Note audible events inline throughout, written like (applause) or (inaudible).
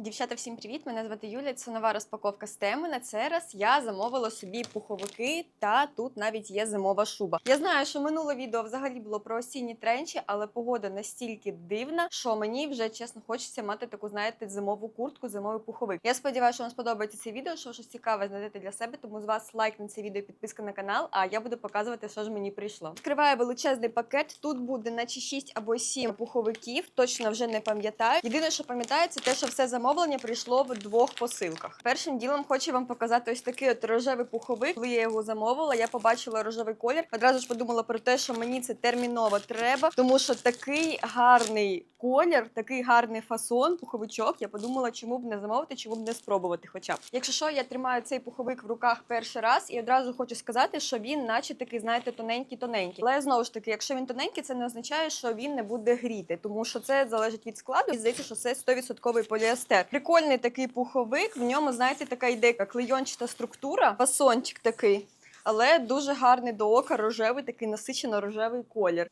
Дівчата, всім привіт! Мене звати Юля. Це нова розпаковка з теми. На цей раз я замовила собі пуховики, та тут навіть є зимова шуба. Я знаю, що минуле відео взагалі було про осінні тренчі, але погода настільки дивна, що мені вже чесно хочеться мати таку, знаєте, зимову куртку, зимовий пуховик. Я сподіваюся, що вам сподобається це відео, що щось цікаве знайдете для себе. Тому з вас лайк на це відео, підписка на канал. А я буду показувати, що ж мені прийшло. Відкриваю величезний пакет. Тут буде наче 6 або 7 пуховиків. Точно вже не пам'ятаю. Єдине, що пам'ятаю, це те, що все замовлення прийшло в двох посилках. Першим ділом хочу вам показати ось такий от рожевий пуховик. Коли я його замовила, я побачила рожевий колір. Одразу ж подумала про те, що мені це терміново треба, тому що такий гарний колір, такий гарний фасон, пуховичок. Я подумала, чому б не замовити, чому б не спробувати. Хоча б. Якщо що, я тримаю цей пуховик в руках перший раз, і одразу хочу сказати, що він, наче такий, знаєте, тоненький, тоненький. Але знову ж таки, якщо він тоненький, це не означає, що він не буде гріти, тому що це залежить від складу. І здається, що це 100% поліестер. Прикольний такий пуховик. В ньому, знаєте, така йде клейончата структура, фасончик такий. Але дуже гарний до ока, рожевий, такий насичено рожевий колір.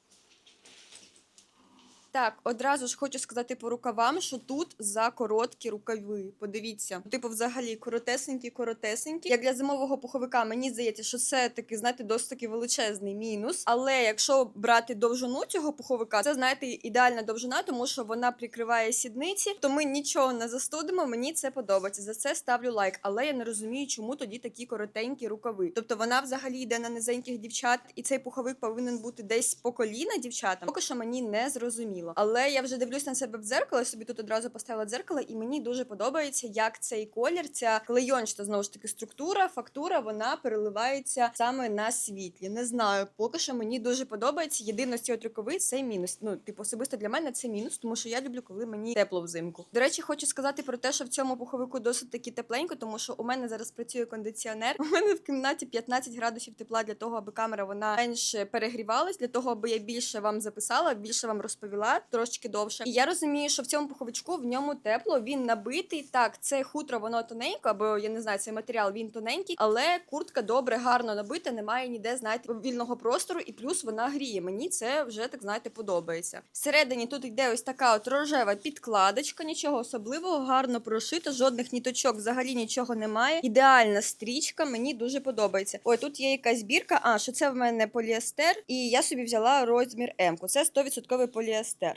Так, одразу ж хочу сказати по рукавам, що тут за короткі рукави. Подивіться, типу, взагалі коротесенькі, коротесенькі. Як для зимового пуховика, мені здається, що це таки, знаєте, досить таки величезний мінус. Але якщо брати довжину цього пуховика, це знаєте ідеальна довжина, тому що вона прикриває сідниці. То ми нічого не застудимо. Мені це подобається. За це ставлю лайк. Але я не розумію, чому тоді такі коротенькі рукави. Тобто вона взагалі йде на низеньких дівчат, і цей пуховик повинен бути десь по коліна дівчатам. Поки що мені не зрозуміло. Але я вже дивлюсь на себе в дзеркало. собі тут одразу поставила дзеркало, і мені дуже подобається, як цей колір, ця клейончата, знову ж таки, структура, фактура, вона переливається саме на світлі. Не знаю, поки що мені дуже подобається. Єдине цього рукави це мінус. Ну, типу, особисто для мене це мінус, тому що я люблю, коли мені тепло взимку. До речі, хочу сказати про те, що в цьому пуховику досить таки тепленько, тому що у мене зараз працює кондиціонер. У мене в кімнаті 15 градусів тепла для того, аби камера вона менше перегрівалась, для того, аби я більше вам записала, більше вам розповіла, трошки довше. І я розумію, що в цьому пуховичку в ньому тепло, він набитий. Так, це хутро, воно тоненько, або я не знаю, цей матеріал він тоненький, але куртка добре, гарно набита, немає ніде, знаєте, вільного простору, і плюс вона гріє. Мені це вже так знаєте подобається. Всередині тут йде ось така от рожева підкладочка, нічого особливого, гарно прошито, жодних ніточок, взагалі нічого немає. Ідеальна стрічка, мені дуже подобається. Ой, тут є якась бірка. А що це в мене поліестер, і я собі взяла розмір М. Це 100% поліестер. В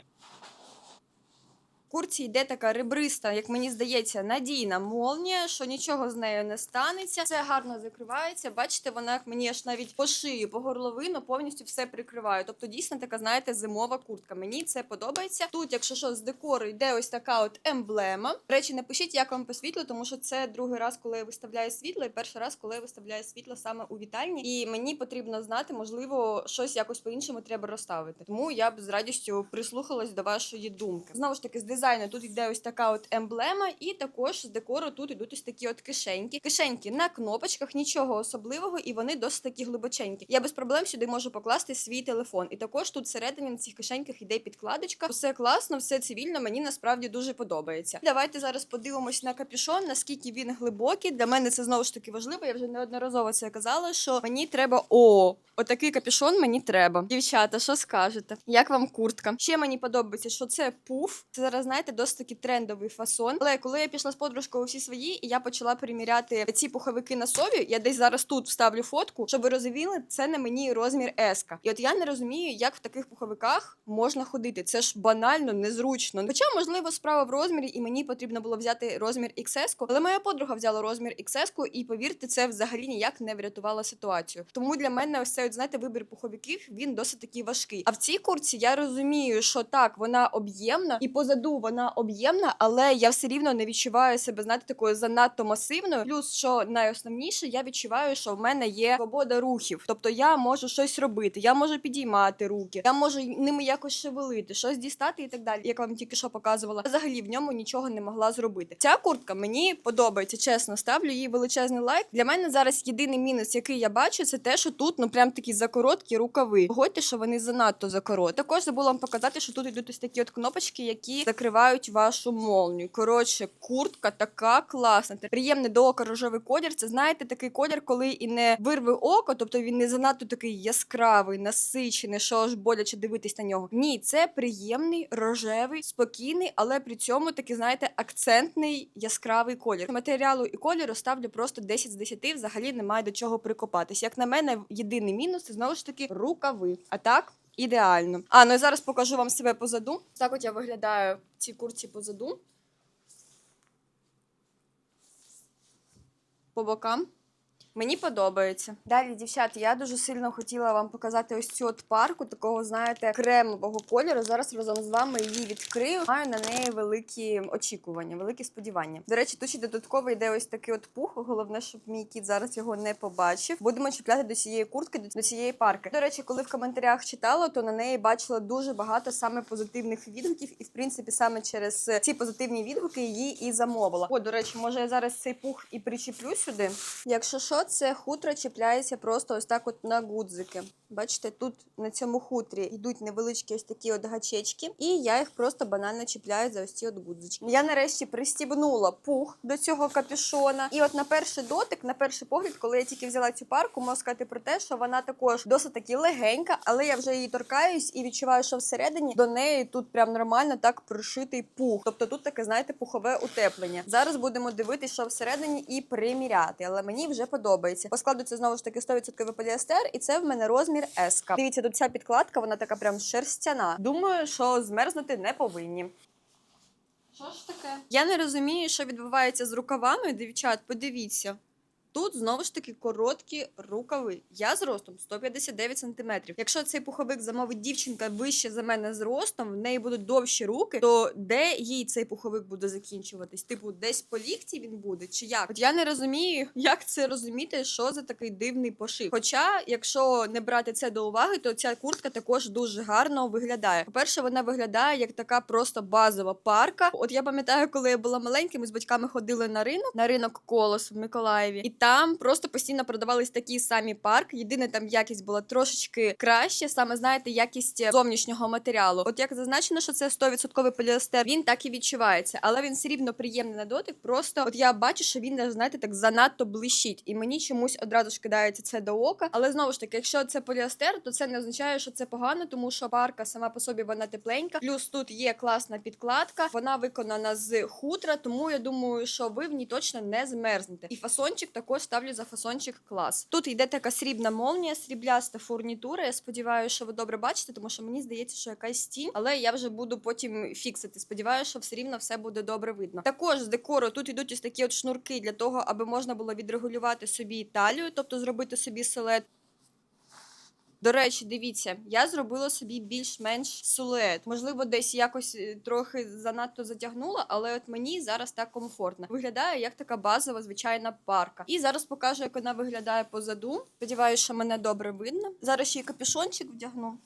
курці йде така ребриста, як мені здається, надійна молнія, що нічого з нею не станеться. Це гарно закривається. Бачите, вона мені аж навіть по шиї, по горловину повністю все прикриває. Тобто, дійсно така, знаєте, зимова куртка. Мені це подобається. Тут, якщо що, з декору йде ось така от емблема. До речі, напишіть, як вам по світлу, тому що це другий раз, коли я виставляю світло, і перший раз, коли я виставляю світло саме у вітальні. І мені потрібно знати, можливо, щось якось по-іншому треба розставити. Тому я б з радістю прислухалась до вашої думки. Знову ж таки, з дизайну тут йде ось така от емблема, і також з декору тут йдуть ось такі от кишеньки. Кишеньки на кнопочках, нічого особливого, і вони досить такі глибоченькі. Я без проблем сюди можу покласти свій телефон. І також тут всередині на цих кишеньках йде підкладочка. Все класно, все цивільно. Мені насправді дуже подобається. Давайте зараз подивимось на капюшон, наскільки він глибокий. Для мене це знову ж таки важливо. Я вже неодноразово це казала, що мені треба о. Отакий капюшон мені треба. Дівчата, що скажете? Як вам куртка? Ще мені подобається, що це пуф. Це зараз, знаєте, досить таки трендовий фасон. Але коли я пішла з подружкою всі свої, і я почала приміряти ці пуховики на собі, я десь зараз тут вставлю фотку, щоб ви розуміли, це на мені розмір еска. І от я не розумію, як в таких пуховиках можна ходити. Це ж банально незручно. Хоча, можливо, справа в розмірі, і мені потрібно було взяти розмір XS, але моя подруга взяла розмір XS, і повірте, це взагалі ніяк не врятувало ситуацію. Тому для мене ось цей, от, знаєте, вибір пуховиків він досить таки важкий. А в цій курці я розумію, що так, вона об'ємна, і позаду вона об'ємна, але я все рівно не відчуваю себе, знаєте, такою занадто масивною. Плюс, що найосновніше, я відчуваю, що в мене є свобода рухів. Тобто я можу щось робити, я можу підіймати руки, я можу ними якось шевелити, щось дістати і так далі. Як вам тільки що показувала, взагалі в ньому нічого не могла зробити. Ця куртка мені подобається, чесно, ставлю їй величезний лайк. Для мене зараз єдиний мінус, який я бачу, це те, що тут ну прям такі закороткі рукави. Погодьте, що вони занадто закороткі. Також забула вам показати, що тут йдуть ось такі от кнопочки, які закривають закривають вашу молнію. Коротше, куртка така класна. Приємний до ока рожевий колір. Це знаєте, такий колір, коли і не вирве око, тобто він не занадто такий яскравий, насичений, що аж боляче дивитись на нього. Ні, це приємний, рожевий, спокійний, але при цьому такий, знаєте, акцентний яскравий колір. Матеріалу і кольору ставлю просто 10 з 10, взагалі немає до чого прикопатись. Як на мене, єдиний мінус це знову ж таки рукави. А так. Ідеально. А, ну і зараз покажу вам себе позаду. Так от я виглядаю в цій курці позаду. По бокам. Мені подобається. Далі, дівчата, я дуже сильно хотіла вам показати ось цю от парку, такого, знаєте, кремового кольору. Зараз разом з вами її відкрию. Маю на неї великі очікування, великі сподівання. До речі, тут ще додатково йде ось такий от пух. Головне, щоб мій кіт зараз його не побачив. Будемо чіпляти до цієї куртки, до- цієї парки. До речі, коли в коментарях читала, то на неї бачила дуже багато саме позитивних відгуків, і в принципі саме через ці позитивні відгуки її і замовила. О, до речі, може я зараз цей пух і причеплю сюди. Якщо що, це хутро чіпляється просто ось так от на гудзики. Бачите, тут на цьому хутрі йдуть невеличкі ось такі от гачечки, і я їх просто банально чіпляю за ось ці от гудзички. Я нарешті пристібнула пух до цього капюшона. І от на перший дотик, на перший погляд, коли я тільки взяла цю парку, можу сказати про те, що вона також досить таки легенька, але я вже її торкаюсь і відчуваю, що всередині до неї тут прям нормально так пришитий пух. Тобто тут таке, знаєте, пухове утеплення. Зараз будемо дивитися, що всередині, і приміряти. Але мені вже подобається. По складу це знову ж таки 100% поліестер, і це в мене розмір S. Дивіться, тут ця підкладка, вона така прям шерстяна. Думаю, що змерзнути не повинні. Що ж таке? Я не розумію, що відбувається з рукавами, дівчат. Подивіться. Тут знову ж таки короткі рукави. Я зростом 159 см. Якщо цей пуховик замовить дівчинка вище за мене зростом, в неї будуть довші руки, то де їй цей пуховик буде закінчуватись? Типу, десь по лікті він буде, чи як? От я не розумію, як це розуміти, що за такий дивний пошив. Хоча, якщо не брати це до уваги, то ця куртка також дуже гарно виглядає. По-перше, вона виглядає як така просто базова парка. От я пам'ятаю, коли я була маленьким, ми з батьками ходили на ринок, на ринок Колос в Миколаєві, там просто постійно продавались такі самі парки. Єдине там якість була трошечки краще, саме знаєте, якість зовнішнього матеріалу. От як зазначено, що це 100% поліестер, він так і відчувається, але він все рівно приємний на дотик. Просто от я бачу, що він знаєте, так занадто блищить, і мені чомусь одразу ж кидається це до ока. Але знову ж таки, якщо це поліестер, то це не означає, що це погано, тому що парка сама по собі вона тепленька. Плюс тут є класна підкладка, вона виконана з хутра, тому я думаю, що ви в ній точно не змерзнете. І фасончик також ставлю за фасончик клас. Тут йде така срібна молнія, срібляста фурнітура. Я сподіваюся, що ви добре бачите, тому що мені здається, що якась тінь, але я вже буду потім фіксити. Сподіваюся, що все рівно все буде добре видно. Також з декору тут йдуть ось такі от шнурки для того, аби можна було відрегулювати собі талію, тобто зробити собі силует. До речі, дивіться, я зробила собі більш-менш силует. Можливо, десь якось е, трохи занадто затягнула, але от мені зараз так комфортно. Виглядає як така базова звичайна парка. І зараз покажу, як вона виглядає позаду. Сподіваюся, що мене добре видно. Зараз ще й капюшончик вдягну.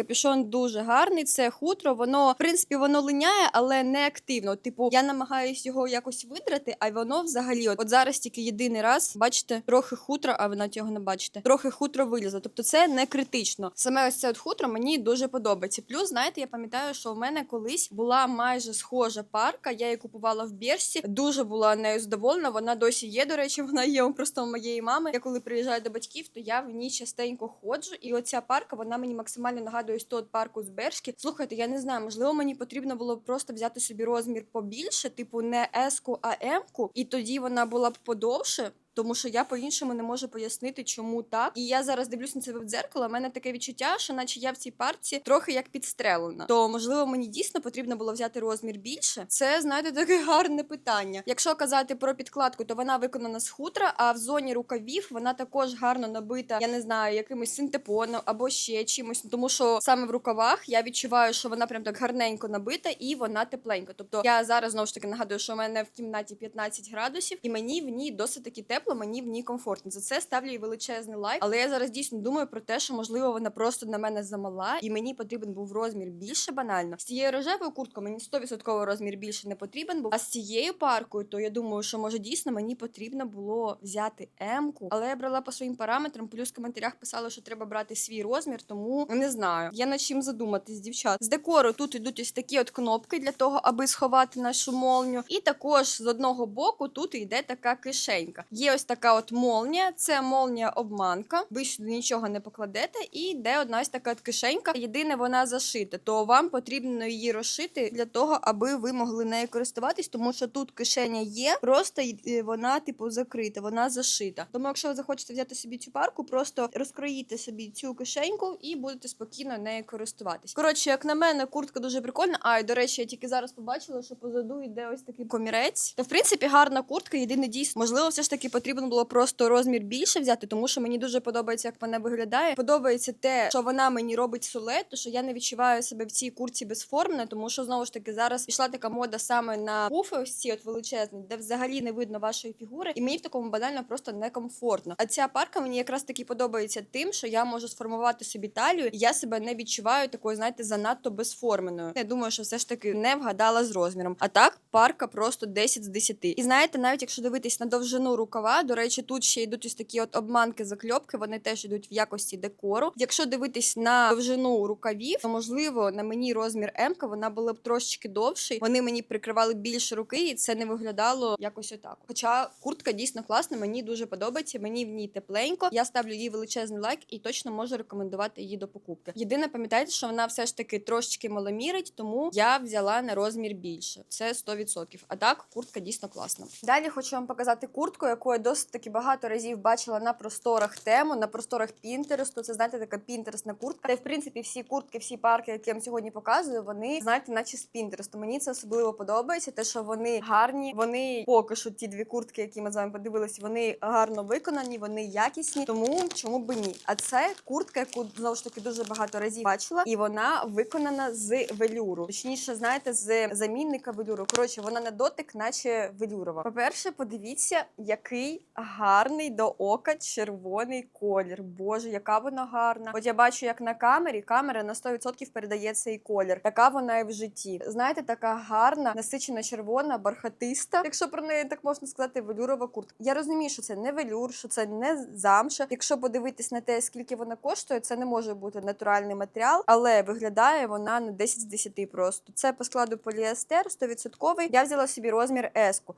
Капюшон дуже гарний, це хутро. Воно, в принципі, воно линяє, але не активно. Типу, я намагаюсь його якось видрати, а воно взагалі, от, от зараз тільки єдиний раз, бачите, трохи хутро, а ви навіть його не бачите. Трохи хутро вилізло. Тобто це не критично. Саме ось це от хутро мені дуже подобається. Плюс, знаєте, я пам'ятаю, що в мене колись була майже схожа парка. Я її купувала в Берсі. Дуже була нею задоволена. Вона досі є. До речі, вона є просто у моєї мами. Я коли приїжджаю до батьків, то я в ній частенько ходжу. І оця парка вона мені максимально нагадує ось тот от парку з. Слухайте, я не знаю, можливо, мені потрібно було просто взяти собі розмір побільше, типу не S-ку, а М-ку, і тоді вона була б подовше. Тому що я по-іншому не можу пояснити, чому так. І я зараз дивлюсь на це в дзеркало. У мене таке відчуття, що наче я в цій парці трохи як підстрелена. То можливо мені дійсно потрібно було взяти розмір більше. Це знаєте таке гарне питання. Якщо казати про підкладку, то вона виконана з хутра, а в зоні рукавів вона також гарно набита. Я не знаю, якимось синтепоном або ще чимось. Тому що саме в рукавах я відчуваю, що вона прям так гарненько набита і вона тепленька. Тобто я зараз знову ж таки нагадую, що у мене в кімнаті 15 градусів, і мені в ній досить таки тепло. Тепло, мені в ній комфортно. За це ставлю їй величезний лайк. Але я зараз дійсно думаю про те, що можливо вона просто на мене замала, і мені потрібен був розмір більше банально. З цією рожевою курткою мені 100% розмір більше не потрібен був. А з цією паркою, то я думаю, що може дійсно мені потрібно було взяти М-ку, але я брала по своїм параметрам. Плюс в коментарях писали, що треба брати свій розмір, тому не знаю. Я над чим задуматись, дівчат. З декору тут ідуть ось такі от кнопки для того, аби сховати нашу молню. І також з одного боку тут йде така кишенька. Є ось така от молнія, це молнія обманка. Ви сюди нічого не покладете, і йде одна ось така от кишенька. Єдине, вона зашита, то вам потрібно її розшити для того, аби ви могли нею користуватись, тому що тут кишеня є, просто вона, типу, закрита, вона зашита. Тому, якщо ви захочете взяти собі цю парку, просто розкроїте собі цю кишеньку і будете спокійно нею користуватись. Коротше, як на мене, куртка дуже прикольна. А і до речі, я тільки зараз побачила, що позаду йде ось такий комірець. Та в принципі гарна куртка. Єдине дійсно, можливо, все ж таки потрібно було просто розмір більше взяти, тому що мені дуже подобається, як вона виглядає. Подобається те, що вона мені робить сулет, то що я не відчуваю себе в цій куртці безформно, тому що знову ж таки зараз пішла така мода саме на пуфи, ось ці от величезні, де взагалі не видно вашої фігури, і мені в такому банально просто некомфортно. А ця парка мені якраз таки подобається тим, що я можу сформувати собі талію, і я себе не відчуваю такою, знаєте, занадто безформеною. Я думаю, що все ж таки не вгадала з розміром. А так, парка просто 10 з 10. І знаєте, навіть якщо дивитись на довжину рукава, до речі, тут ще йдуть ось такі от обманки закльопки, вони теж йдуть в якості декору. Якщо дивитись на довжину рукавів, то можливо на мені розмір М, вона була б трошечки довший. Вони мені прикривали більше руки, і це не виглядало якось отак. Хоча куртка дійсно класна, мені дуже подобається. Мені в ній тепленько. Я ставлю їй величезний лайк і точно можу рекомендувати її до покупки. Єдине, пам'ятайте, що вона все ж таки трошечки маломірить, тому я взяла на розмір більше. Це 100%. А так, куртка дійсно класна. Далі хочу вам показати куртку, яку я досить таки багато разів бачила на просторах тему, на просторах Пінтересту. Це знаєте, така пінтересна куртка. Та в принципі всі куртки, всі парки, які я вам сьогодні показую, вони знаєте, наче з Пінтересту. Мені це особливо подобається. Те, що вони гарні, вони поки що ті дві куртки, які ми з вами подивилися, вони гарно виконані, вони якісні. Тому чому би ні? А це куртка, яку знову ж таки дуже багато разів бачила, і вона виконана з велюру. Точніше, знаєте, з замінника велюру. Коротше, вона на дотик, наче велюрова. По-перше, подивіться, який гарний до ока червоний колір. Боже, яка вона гарна. От я бачу, як на камері камера на 100% передає цей колір. Така вона і в житті. Знаєте, така гарна, насичена червона, бархатиста. Якщо про неї так можна сказати, велюрова куртка. Я розумію, що це не велюр, що це не замша. Якщо подивитись на те, скільки вона коштує, це не може бути натуральний матеріал, але виглядає вона на 10 з 10 просто. Це по складу поліестер 100%. Я взяла собі розмір S-ку.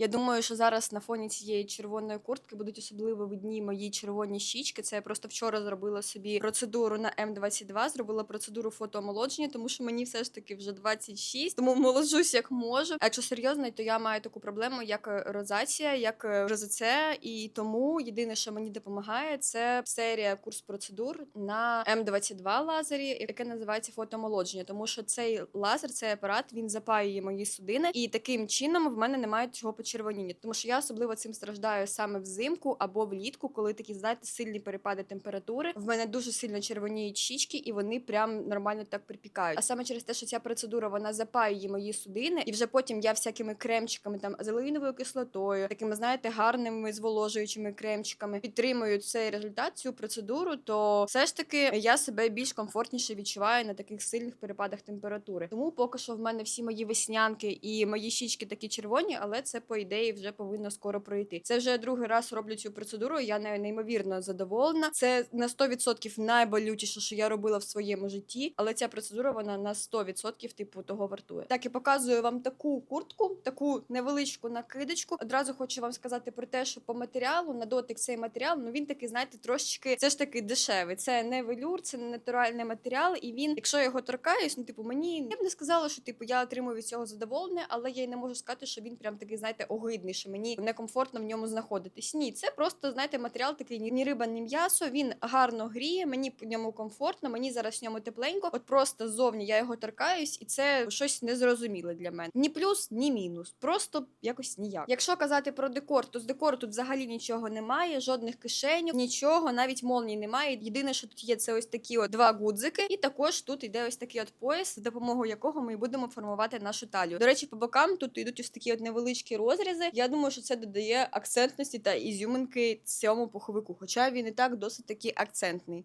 Я думаю, що зараз на фоні цієї червоної куртки будуть особливо видні мої червоні щічки. Це я просто вчора зробила собі процедуру на М22, зробила процедуру фотоомолодження, тому що мені все ж таки вже 26, тому молоджусь як можу. А якщо серйозно, то я маю таку проблему, як е, розація, як е, РЗЦ, і тому єдине, що мені допомагає, це серія курс процедур на М22 лазері, яке називається фотоомолодження, тому що цей лазер, цей апарат, він запаює мої судини, і таким чином в мене немає цього почервоніння, тому що я особливо цим страждаю саме взимку або влітку, коли такі знаєте сильні перепади температури. В мене дуже сильно червоніють щічки, і вони прям нормально так припікають. А саме через те, що ця процедура вона запаює мої судини, і вже потім я всякими кремчиками, там азелеїновою кислотою, такими знаєте, гарними зволожуючими кремчиками підтримую цей результат, цю процедуру, то все ж таки я себе більш комфортніше відчуваю на таких сильних перепадах температури. Тому поки що в мене всі мої веснянки і мої щічки такі червоні, але це по ідеї вже повинно скоро пройти. Це вже другий раз роблю цю процедуру. Я нею неймовірно задоволена. Це на 100% найболючіше, що я робила в своєму житті, але ця процедура вона на 100% типу того вартує. Так і показую вам таку куртку, таку невеличку накидочку. Одразу хочу вам сказати про те, що по матеріалу на дотик цей матеріал, ну він такий, знаєте, трошечки це ж таки дешевий. Це не велюр, це не натуральний матеріал. І він, якщо я його торкаюсь, ну типу мені я б не сказала, що типу я отримую від цього задоволення, але я й не можу сказати, що він прям такий, знаєте, огидний, що мені некомфортно в ньому знаходитись. Ні, це просто знаєте, матеріал такий ні, риба, ні м'ясо. Він гарно гріє, мені по ньому комфортно, мені зараз в ньому тепленько. От просто зовні я його торкаюсь, і це щось незрозуміле для мене. Ні плюс, ні мінус. Просто якось ніяк. Якщо казати про декор, то з декору тут взагалі нічого немає, жодних кишеньок, нічого, навіть молній немає. Єдине, що тут є, це ось такі от два гудзики, і також тут іде ось такий от пояс, за допомогою якого ми будемо формувати нашу талію. До речі, по бокам тут йдуть ось такі от невеличкі розміри розрізи. Я думаю, що це додає акцентності та ізюминки цьому пуховику, хоча він і так досить таки акцентний.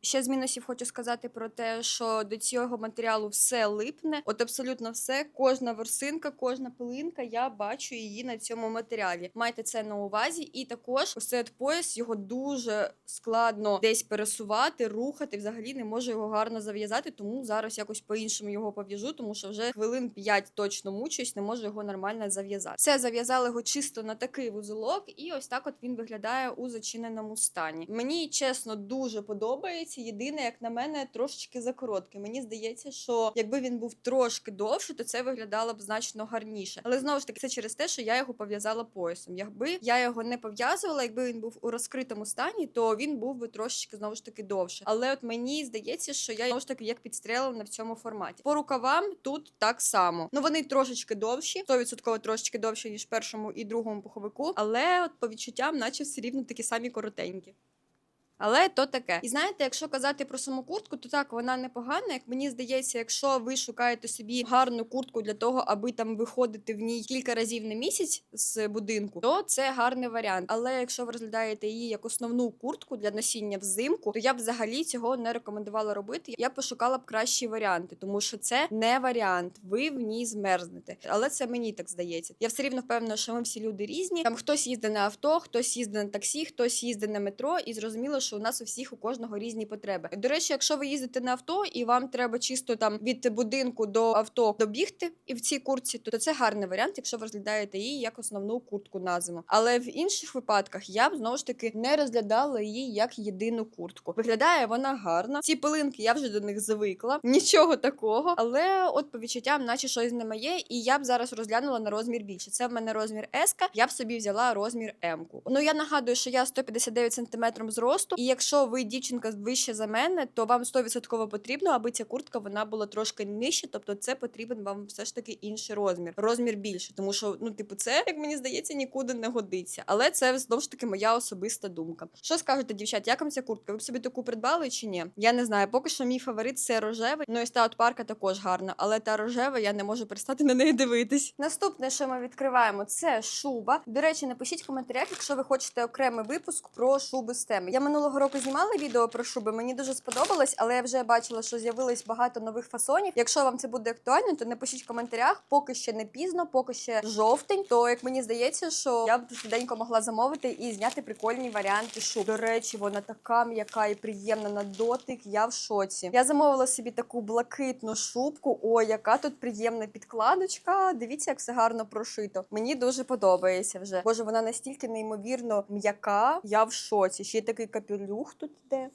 Ще з мінусів хочу сказати про те, що до цього матеріалу все липне. От абсолютно все, кожна ворсинка, кожна пилинка, я бачу її на цьому матеріалі. Майте це на увазі, і також ось цей пояс його дуже складно десь пересувати, рухати. Взагалі не можу його гарно зав'язати, тому зараз якось по-іншому його пов'яжу, тому що вже хвилин 5 точно мучуюсь, не можу його нормально зав'язати. Все зав'язали його чисто на такий вузолок, і ось так от він виглядає у зачиненому стані. Мені чесно дуже подобається. Єдине, як на мене, трошечки закороткий. Мені здається, що якби він був трошки довше, то це виглядало б значно гарніше. Але знову ж таки, це через те, що я його пов'язала поясом. Якби я його не пов'язувала, якби він був у розкритому стані, то він був би трошечки знову ж таки довше. Але от мені здається, що я знову ж таки як підстрелена в цьому форматі. По рукавам тут так само. Ну вони трошечки довші, 100% трошечки довші ніж першому і другому пуховику. Але от по відчуттям, наче все рівно такі самі коротенькі. Але то таке. І знаєте, якщо казати про саму куртку, то так вона непогана. Як мені здається, якщо ви шукаєте собі гарну куртку для того, аби там виходити в ній кілька разів на місяць з будинку, то це гарний варіант. Але якщо ви розглядаєте її як основну куртку для носіння взимку, то я б взагалі цього не рекомендувала робити. Я пошукала б кращі варіанти, тому що це не варіант. Ви в ній змерзнете. Але це мені так здається. Я все рівно впевнена, що ми всі люди різні. Там хтось їздить на авто, хтось їздить на таксі, хтось їздить на метро, і зрозуміло, що у нас у всіх у кожного різні потреби. До речі, якщо ви їздите на авто і вам треба чисто там від будинку до авто добігти і в цій куртці, то це гарний варіант, якщо ви розглядаєте її як основну куртку на зиму. Але в інших випадках я б знову ж таки не розглядала її як єдину куртку. Виглядає вона гарно. Ці пилинки я вже до них звикла, нічого такого. Але от по відчуттям, наче щось не моє, і я б зараз розглянула на розмір більше. Це в мене розмір S, я б собі взяла розмір М. Ну я нагадую, що я 159 см зросту, і якщо ви дівчинка вище за мене, то вам 100% потрібно, аби ця куртка вона була трошки нижче. Тобто, це потрібен вам все ж таки інший розмір, розмір більше, тому що ну, типу, це як мені здається, нікуди не годиться. Але це знову ж таки моя особиста думка. Що скажете, дівчат, як вам ця куртка? Ви б собі таку придбали чи ні? Я не знаю. Поки що мій фаворит це рожевий. Ну і та от парка також гарна, але та рожева я не можу перестати на неї дивитись. Наступне, що ми відкриваємо, це шуба. До речі, напишіть в коментарях, якщо ви хочете окремий випуск про шуби з теми. Я минулого року знімала відео про шуби. Мені дуже сподобалось, але я вже бачила, що з'явилось багато нових фасонів. Якщо вам це буде актуально, то напишіть в коментарях. Поки ще не пізно, поки ще жовтень. То як мені здається, що я б швиденько могла замовити і зняти прикольні варіанти шуб. До речі, вона така м'яка і приємна на дотик. Я в шоці. Я замовила собі таку блакитну шубку. Ой, яка тут приємна підкладочка. Дивіться, як все гарно прошито. Мені дуже подобається вже. Боже, вона настільки неймовірно м'яка. Я в шоці. Ще й такий капелюх тут іде.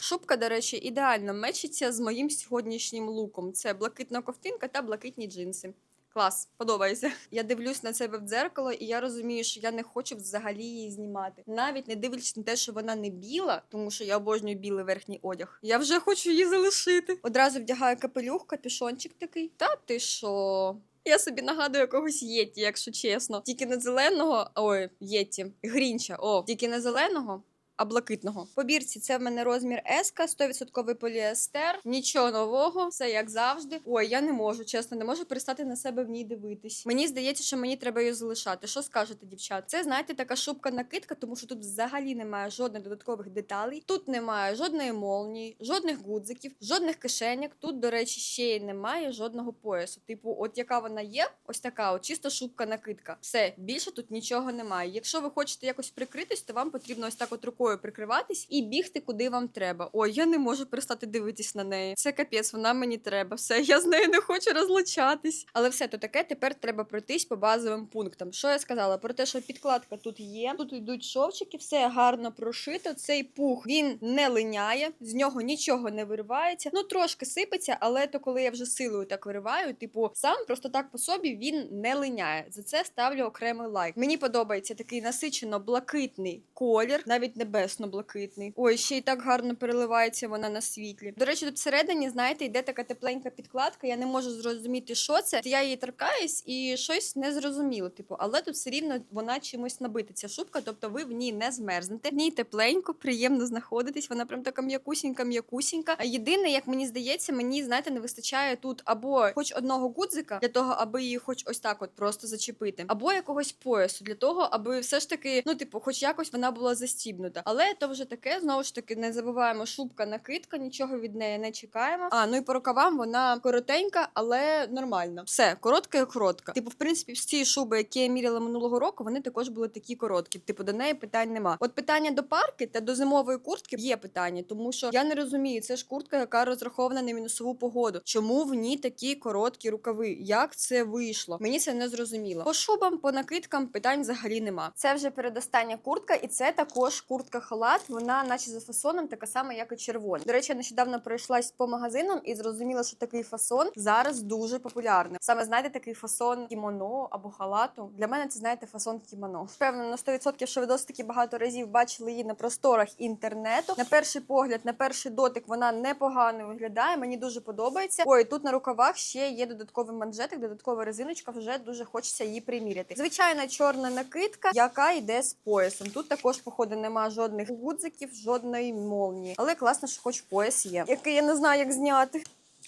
Шубка, до речі, ідеально мечиться з моїм сьогоднішнім луком. Це блакитна ковтинка та блакитні джинси. Клас, подобається. Я дивлюсь на себе в дзеркало, і я розумію, що я не хочу взагалі її знімати. Навіть не дивлячись на те, що вона не біла, тому що я обожнюю білий верхній одяг. Я вже хочу її залишити. Одразу вдягаю капелюх, капюшончик такий. Та ти що? Я собі нагадую якогось єті, якщо чесно. Тільки не зеленого, ой, єті, грінча. О, тільки не зеленого. А блакитного по бірці це в мене розмір S, 100% поліестер. Нічого нового, все як завжди. Ой, я не можу, чесно, не можу перестати на себе в ній дивитись. Мені здається, що мені треба її залишати. Що скажете, дівчат? Це знаєте, така шубка-накидка, тому що тут взагалі немає жодних додаткових деталей. Тут немає жодної молнії, жодних гудзиків, жодних кишеньок. Тут, до речі, ще й немає жодного поясу. Типу, от яка вона є, ось така, от чисто шубка-накидка. Все більше тут нічого немає. Якщо ви хочете якось прикритись, то вам потрібно ось так от рукою прикриватись і бігти, куди вам треба. Ой, я не можу перестати дивитись на неї. Це капець, вона мені треба. Все, я з нею не хочу розлучатись. Але все то таке, тепер треба пройтись по базовим пунктам. Що я сказала? Про те, що підкладка тут є. Тут йдуть шовчики, все гарно прошито. Цей пух він не линяє, з нього нічого не виривається. Ну трошки сипеться, але то коли я вже силою так вириваю, типу сам просто так по собі він не линяє. За це ставлю окремий лайк. Мені подобається такий насичено блакитний колір, навіть не небесно-блакитний. Ой, ще й так гарно переливається вона на світлі. До речі, тут всередині, знаєте, йде така тепленька підкладка. Я не можу зрозуміти, що це. Я її торкаюсь і щось не зрозуміло. Типу, але тут все рівно вона чимось набита. Ця шубка, тобто ви в ній не змерзнете. В ній тепленько, приємно знаходитись. Вона прям така м'якусінька, м'якусінька. Єдине, як мені здається, мені знаєте, не вистачає тут або хоч одного гудзика для того, аби її хоч ось так, от просто зачепити, або якогось поясу для того, аби все ж таки, ну типу, хоч якось вона була застібнута. Але то вже таке, знову ж таки, не забуваємо шубка, накидка, нічого від неї не чекаємо. А ну і по рукавам вона коротенька, але нормальна. Все, коротка і коротка. Типу, в принципі, всі шуби, які я міряла минулого року, вони також були такі короткі. Типу, до неї питань нема. От питання до парки та до зимової куртки є питання, тому що я не розумію, це ж куртка, яка розрахована на мінусову погоду. Чому в ній такі короткі рукави? Як це вийшло? Мені це не зрозуміло. По шубам, по накидкам питань взагалі нема. Це вже передостання куртка, і це також куртка халат. Вона, наче за фасоном, така сама, як і червона. До речі, я нещодавно пройшлась по магазинам і зрозуміла, що такий фасон зараз дуже популярний. Саме знаєте, такий фасон кімоно або халату. Для мене це знаєте фасон кімоно. Впевнена на 100%, що ви досить багато разів бачили її на просторах інтернету. На перший погляд, на перший дотик, вона непогано виглядає. Мені дуже подобається. Ой, тут на рукавах ще є додатковий манжетик, додаткова резиночка. Вже дуже хочеться її приміряти. Звичайна чорна накидка, яка йде з поясом. Тут також, походу, нема жодних гудзиків, жодної молнії. Але класно, що хоч пояс є, який я не знаю, як зняти.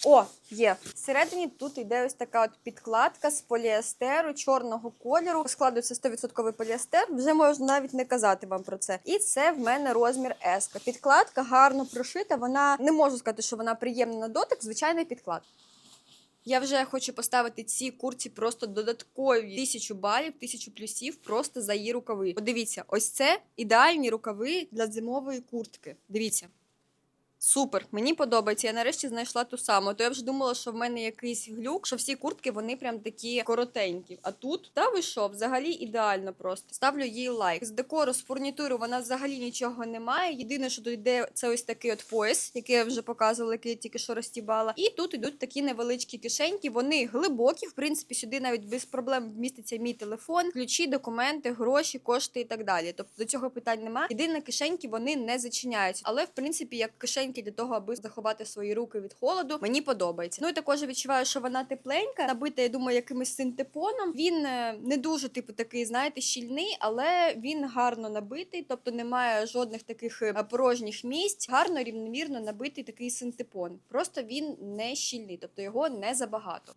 О, є. Всередині тут йде ось така от підкладка з поліестеру чорного кольору. Складу це 100% поліестер. Вже можна навіть не казати вам про це. І це в мене розмір S. Підкладка гарно прошита. Вона не можу сказати, що вона приємна на дотик, звичайний підклад. Я вже хочу поставити цій курці просто додаткові тисячу балів, тисячу плюсів просто за її рукави. Подивіться, ось це ідеальні рукави для зимової куртки. Дивіться. Супер, мені подобається. Я нарешті знайшла ту саму. То я вже думала, що в мене якийсь глюк, що всі куртки вони прям такі коротенькі. А тут та ви що, взагалі ідеально просто. Ставлю їй лайк. З декору, з фурнітури вона взагалі нічого немає. Єдине, що тут йде, це ось такий от пояс, який я вже показувала, який я тільки що розтібала. І тут ідуть такі невеличкі кишеньки. Вони глибокі. В принципі, сюди навіть без проблем вміститься мій телефон, ключі, документи, гроші, кошти і так далі. Тобто до цього питань немає. Єдине, кишеньки вони не зачиняються. Але в принципі, як кишеньки для того, аби заховати свої руки від холоду, мені подобається. Ну і також відчуваю, що вона тепленька, набита, я думаю, якимось синтепоном. Він е, не дуже, типу, такий, знаєте, щільний, але він гарно набитий, тобто немає жодних таких е, порожніх місць. Гарно рівномірно набитий такий синтепон. Просто він не щільний, тобто його не забагато.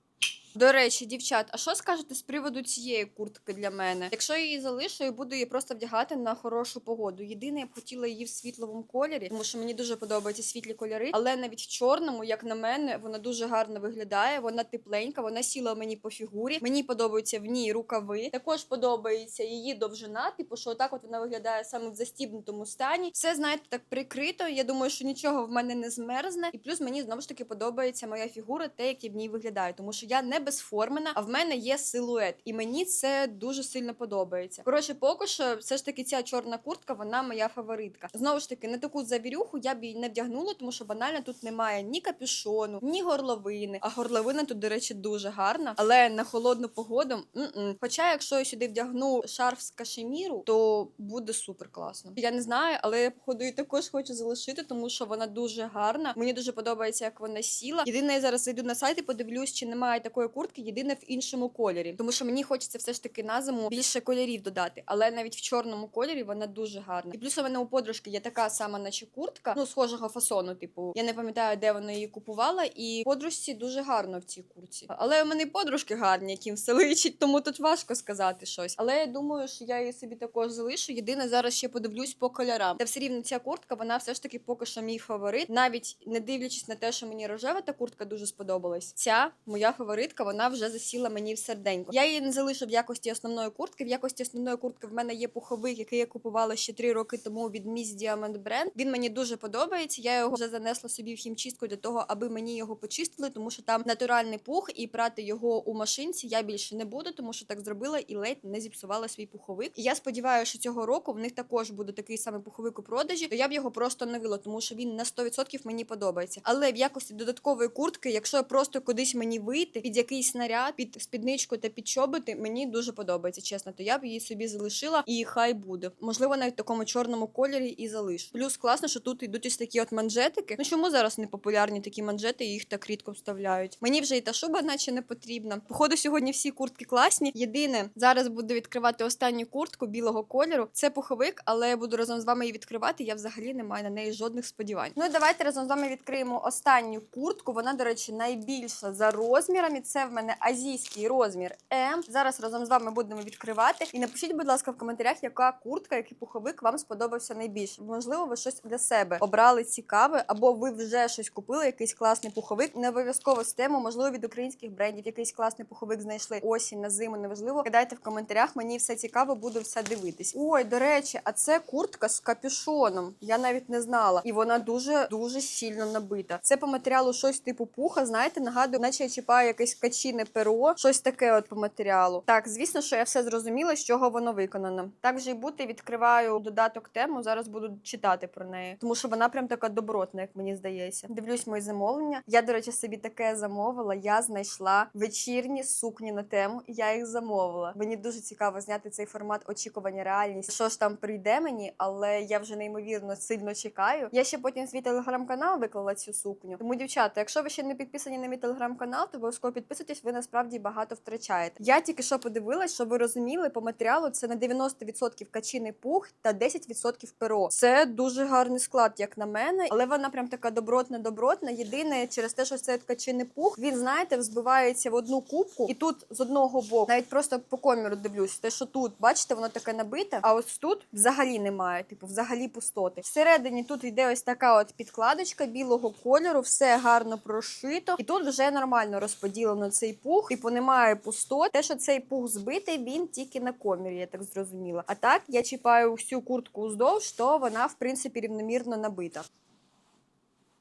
До речі, дівчат, а що скажете з приводу цієї куртки для мене? Якщо я її залишу, я буду її просто вдягати на хорошу погоду. Єдине, я б хотіла її в світловому кольорі, тому що мені дуже подобаються світлі кольори. Але навіть в чорному, як на мене, вона дуже гарно виглядає. Вона тепленька, вона сіла мені по фігурі. Мені подобаються в ній рукави. Також подобається її довжина. Типу, що отак от вона виглядає саме в застібнутому стані. Все знаєте, так прикрито. Я думаю, що нічого в мене не змерзне. І плюс мені знову ж таки подобається моя фігура, те, як я в ній виглядаю, тому що я не безформена, а в мене є силует, і мені це дуже сильно подобається. Коротше, поки що, все ж таки, ця чорна куртка, вона моя фаворитка. Знову ж таки, на таку завірюху я б її не вдягнула, тому що банально тут немає ні капюшону, ні горловини. А горловина тут, до речі, дуже гарна. Але на холодну погоду. м-м. Хоча, якщо я сюди вдягну шарф з кашеміру, то буде супер класно. Я не знаю, але я походу її також хочу залишити, тому що вона дуже гарна. Мені дуже подобається, як вона сіла. Єдине, я зараз зайду на сайт і подивлюсь, чи немає такої куртки, єдине в іншому кольорі. Тому що мені хочеться все ж таки на зиму більше кольорів додати. Але навіть в чорному кольорі вона дуже гарна. І плюс у мене у подружки є така сама, наче куртка, ну схожого фасону. Типу, я не пам'ятаю, де вона її купувала, і подружці дуже гарно в цій куртці. Але у мене подружки гарні, яким все личить, тому тут важко сказати щось. Але я думаю, що я її собі також залишу. Єдине, зараз ще подивлюсь по кольорам. Та все рівно ця куртка, вона все ж таки поки що мій фаворит. Навіть не дивлячись на те, що мені рожева та куртка дуже сподобалась. Ця моя фаворитка, вона вже засіла мені в серденько. Я її не залишу в якості основної куртки. В якості основної куртки в мене є пуховик, який я купувала ще три роки тому від Miss Diamond Brand. Він мені дуже подобається. Я його вже занесла собі в хімчистку для того, аби мені його почистили, тому що там натуральний пух, і прати його у машинці я більше не буду, тому що так зробила і ледь не зіпсувала свій пуховик. Я сподіваюся, що цього року в них також буде такий самий пуховик у продажі, то я б його просто новила, тому що він на 100% мені подобається. Але в якості додаткової куртки, якщо просто кудись мені вийти, під якийсь наряд під спідничку та під чоботи мені дуже подобається, чесно. То я б її собі залишила і хай буде. Можливо, навіть в такому чорному кольорі і залишу. Плюс класно, що тут йдуть ось такі от манжетики. Ну чому зараз не популярні такі манжети, і їх так рідко вставляють? Мені вже і та шуба, наче не потрібна. Походу, сьогодні всі куртки класні. Єдине, зараз буду відкривати останню куртку білого кольору. Це пуховик, але я буду разом з вами її відкривати. Я взагалі не маю на неї жодних сподівань. Ну і давайте разом з вами відкриємо останню куртку. Вона, до речі, найбільша за розмірами. Це в мене азійський розмір М. Зараз разом з вами будемо відкривати. І напишіть, будь ласка, в коментарях, яка куртка, який пуховик вам сподобався найбільше. Можливо, ви щось для себе обрали цікаве, або ви вже щось купили, якийсь класний пуховик. Не обов'язково з тему, можливо, від українських брендів, якийсь класний пуховик знайшли осінь на зиму. Неважливо. Кидайте в коментарях. Мені все цікаво, буду все дивитись. Ой, до речі, а це куртка з капюшоном. Я навіть не знала, і вона дуже дуже щільно набита. Це по матеріалу щось типу пуха. Знаєте, нагадую, наче я чіпаю якесь качине перо, щось таке от по матеріалу. Так, звісно, що я все зрозуміла, з чого воно виконано. Так же й бути, відкриваю додаток тему. Зараз буду читати про неї, тому що вона прям така добротна, як мені здається. Дивлюсь мої замовлення. Я, до речі, собі таке замовила. Я знайшла вечірні сукні на тему, і я їх замовила. Мені дуже цікаво зняти цей формат очікування реальність. Що ж там прийде мені, але я вже неймовірно сильно чекаю. Я ще потім свій телеграм-канал виклала цю сукню. Тому, дівчата, якщо ви ще не підписані на мій телеграм-канал, то обов'язково підписуйтесь, ви насправді багато втрачаєте. Я тільки що подивилась, щоб ви розуміли, по матеріалу це на 90% качиний пух та 10% перо. Це дуже гарний склад, як на мене, але вона прям така добротна, добротна. Єдине, через те, що це качиний пух, він знаєте, взбивається в одну кубку, і тут з одного боку, навіть просто по коміру дивлюсь, те, що тут, бачите, воно таке набите, а ось тут взагалі немає, типу, взагалі пустоти. Всередині тут йде ось така от підкладочка білого кольору, все гарно прошито, і тут вже нормально розподілено цей пух, типу немає пустот. Те, що цей пух збитий, він тільки на комірі, я так зрозуміла. А так я чіпаю всю куртку уздовж, то вона в принципі рівномірно набита.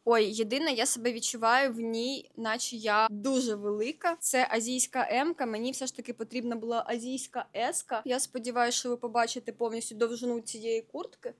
Ой, єдине, я себе відчуваю в ній, наче я дуже велика. Це азійська М-ка. Мені все ж таки потрібна була азійська С-ка. Я сподіваюся, що ви побачите повністю довжину цієї куртки.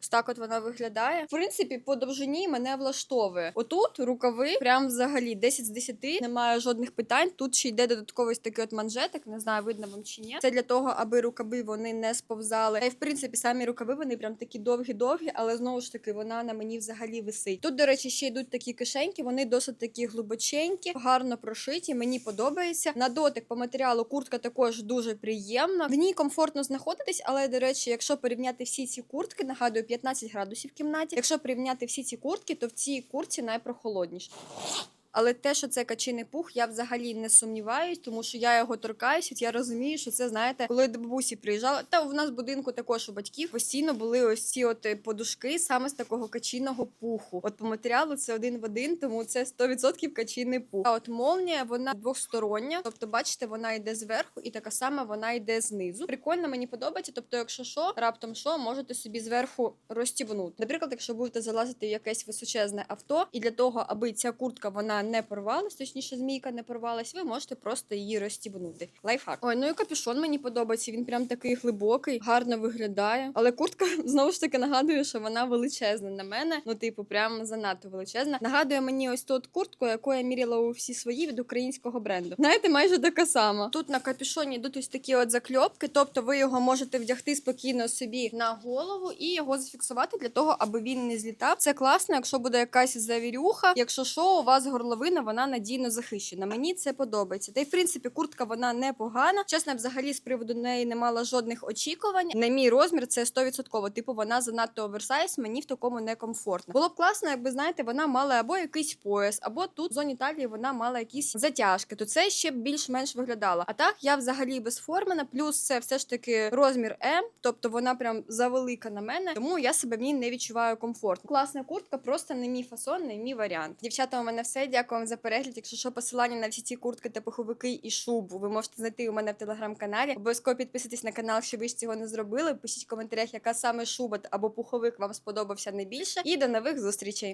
Ось так от вона виглядає. В принципі, по довжині мене влаштовує. Отут рукави, прям взагалі 10 з 10, немає жодних питань. Тут ще йде додатковий такий от манжетик, не знаю, видно вам чи ні. Це для того, аби рукави вони не сповзали. Та й в принципі самі рукави вони прям такі довгі-довгі, але знову ж таки вона на мені взагалі висить. Тут, до речі, ще йдуть такі кишеньки, вони досить такі глибоченькі, гарно прошиті. Мені подобається. На дотик по матеріалу куртка також дуже приємна. В ній комфортно знаходитись, але до речі, якщо порівняти всі ці куртки, нагадую, 15 градусів в кімнаті. Якщо порівняти всі ці куртки, то в цій куртці найпрохолодніше. Але те, що це качиний пух, я взагалі не сумніваюсь, тому що я його торкаюсь. От я розумію, що це знаєте, коли до бабусі приїжджала. Та в нас в будинку також у батьків постійно були ось ці от е, подушки саме з такого качиного пуху. От по матеріалу це один в один, тому це 100% качиний пух. А от молнія вона двохстороння, тобто, бачите, вона йде зверху, і така сама вона йде знизу. Прикольно, мені подобається. Тобто, якщо що, раптом що, можете собі зверху розстібнути. Наприклад, якщо будете залазити в якесь височезне авто, і для того, аби ця куртка вона не порвалась, точніше, змійка не порвалась, ви можете просто її розстібнути. Лайфхак. Ой, ну і капюшон мені подобається. Він прям такий глибокий, гарно виглядає. Але куртка (laughs) знову ж таки нагадує, що вона величезна на мене. Ну, типу, прям занадто величезна. Нагадує мені ось ту от куртку, яку я міряла у всі свої від українського бренду. Знаєте, майже така сама. Тут на капюшоні йдуть ось такі от закльопки, тобто ви його можете вдягти спокійно собі на голову і його зафіксувати для того, аби він не злітав. Це класно, якщо буде якась завірюха. Якщо що, у вас горловина, вона надійно захищена. Мені це подобається. Та й в принципі куртка вона непогана. Чесно, взагалі з приводу неї не мала жодних очікувань. На мій розмір це 100%. Типу, вона занадто оверсайз, мені в такому некомфортно. Було б класно, якби знаєте, вона мала або якийсь пояс, або тут в зоні талії вона мала якісь затяжки. То це ще більш-менш виглядало. А так я взагалі безформена. Плюс це все ж таки розмір М, тобто вона прям завелика на мене, тому я себе в ній не відчуваю комфортно. Класна куртка, просто не мій фасон, не мій варіант. Дівчата, у мене все. Дякую вам за перегляд. Якщо що, посилання на всі ці куртки та пуховики і шубу, ви можете знайти у мене в телеграм-каналі. Обов'язково підписуйтесь на канал, якщо ви ж цього не зробили. Пишіть в коментарях, яка саме шуба або пуховик вам сподобався найбільше. І до нових зустрічей.